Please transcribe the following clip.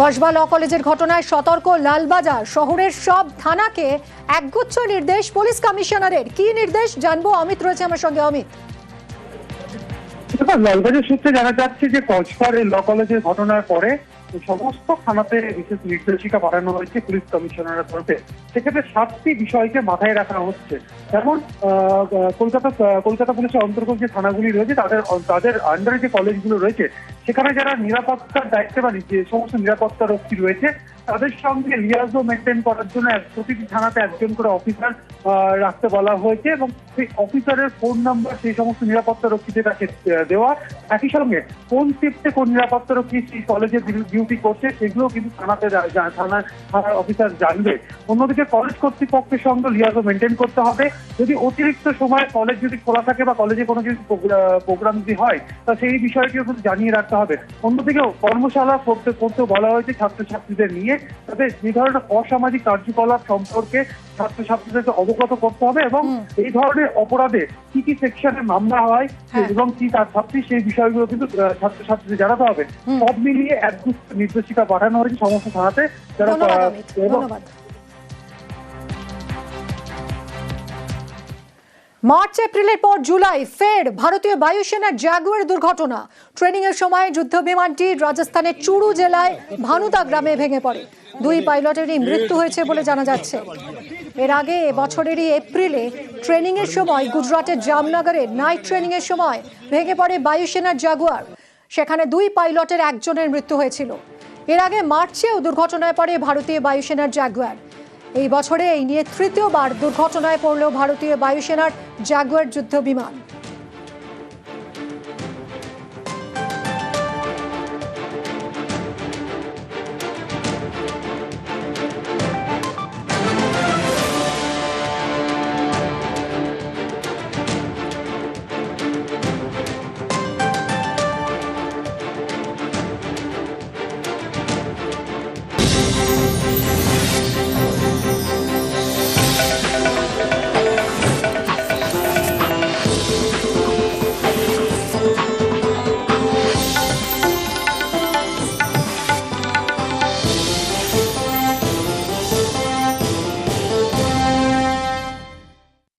কসবা ল কলেজের ঘটনায় সতর্ক লালবাজার, শহরের সব থানাকে একগুচ্ছ নির্দেশ, পুলিশ কমিশনারের। কি নির্দেশ জানব? অমিত রয়েছে আমার সঙ্গে। অমিত। লালবাজার সূত্রে জানা যাচ্ছে যে এই ল কলেজের ঘটনার পরে সমস্ত থানাতে বিশেষ নির্দেশিকা পাঠানো হয়েছে পুলিশ কমিশনারের তরফে। সেক্ষেত্রে সাতটি বিষয়কে মাথায় রাখা হচ্ছে। যেমন কলকাতা কলকাতা পুলিশের অন্তর্গত যে থানাগুলি রয়েছে, তাদের তাদের আন্ডারে যে কলেজগুলো রয়েছে সেখানে যারা নিরাপত্তার দায়িত্বে বা যে সমস্ত নিরাপত্তা রক্ষী রয়েছে, তাদের সঙ্গে লিয়াজও মেনটেন করার জন্য প্রতিটি থানাতে একজন করে অফিসার রাখতে বলা হয়েছে এবং সেই অফিসারের ফোন নাম্বার সেই সমস্ত নিরাপত্তা রক্ষীদের কাছে দেওয়া। একই সঙ্গে কোন শিফটে কোন নিরাপত্তা রক্ষী সেই কলেজে ডিউটি করছে সেগুলো কিন্তু থানাতে থানার থানার অফিসার জানবে। অন্যদিকে কলেজ কর্তৃপক্ষের সঙ্গে লিয়াজও মেনটেন করতে হবে। যদি অতিরিক্ত সময় কলেজ যদি খোলা থাকে বা কলেজে কোনো কিছু প্রোগ্রাম যদি হয়, তা সেই বিষয়টিও কিন্তু জানিয়ে রাখতে হবে। অন্যদিকে কর্মশালা করতে করতে বলা হয়েছে ছাত্রছাত্রীদের নিয়ে তাদের যে ধরনের অসামাজিক কার্যকলাপ সম্পর্কে ছাত্রছাত্রীদেরকে অবগত করতে হবে এবং এই ধরনের অপরাধে কি কি সেকশনে মামলা হয় হ্যাঁ। এবং কি তার ছাত্রী সেই বিষয়গুলো কিন্তু ছাত্রছাত্রীদের জানাতে হবে। সব মিলিয়ে এক নির্দেশিকা পাঠানো হয়েছে সমস্ত থানাতে। যারা মার্চ, এপ্রিলের পর জুলাই, ফের ভারতীয় বায়ুসেনার জাগুয়ার দুর্ঘটনা। ট্রেনিং এর সময় যুদ্ধ বিমানটি রাজস্থানের চুরু জেলায় ভানুদা গ্রামে ভেঙে পড়ে। দুই পাইলটেরই মৃত্যু হয়েছে বলে জানা যাচ্ছে। এর আগে বছরেরই এপ্রিলে ট্রেনিং এর সময় গুজরাটের জামনগরে নাইট ট্রেনিং এর সময় ভেঙে পড়ে বায়ুসেনার জাগুয়ার। সেখানে দুই পাইলটের একজনের মৃত্যু হয়েছিল। এর আগে মার্চেও দুর্ঘটনায় পড়ে ভারতীয় বায়ুসেনার জাগুয়ার। এই বছরে এই নিয়ে তৃতীয়বার দুর্ঘটনায় পড়ল ভারতীয় বায়ুসেনার জাগুয়ার যুদ্ধ বিমান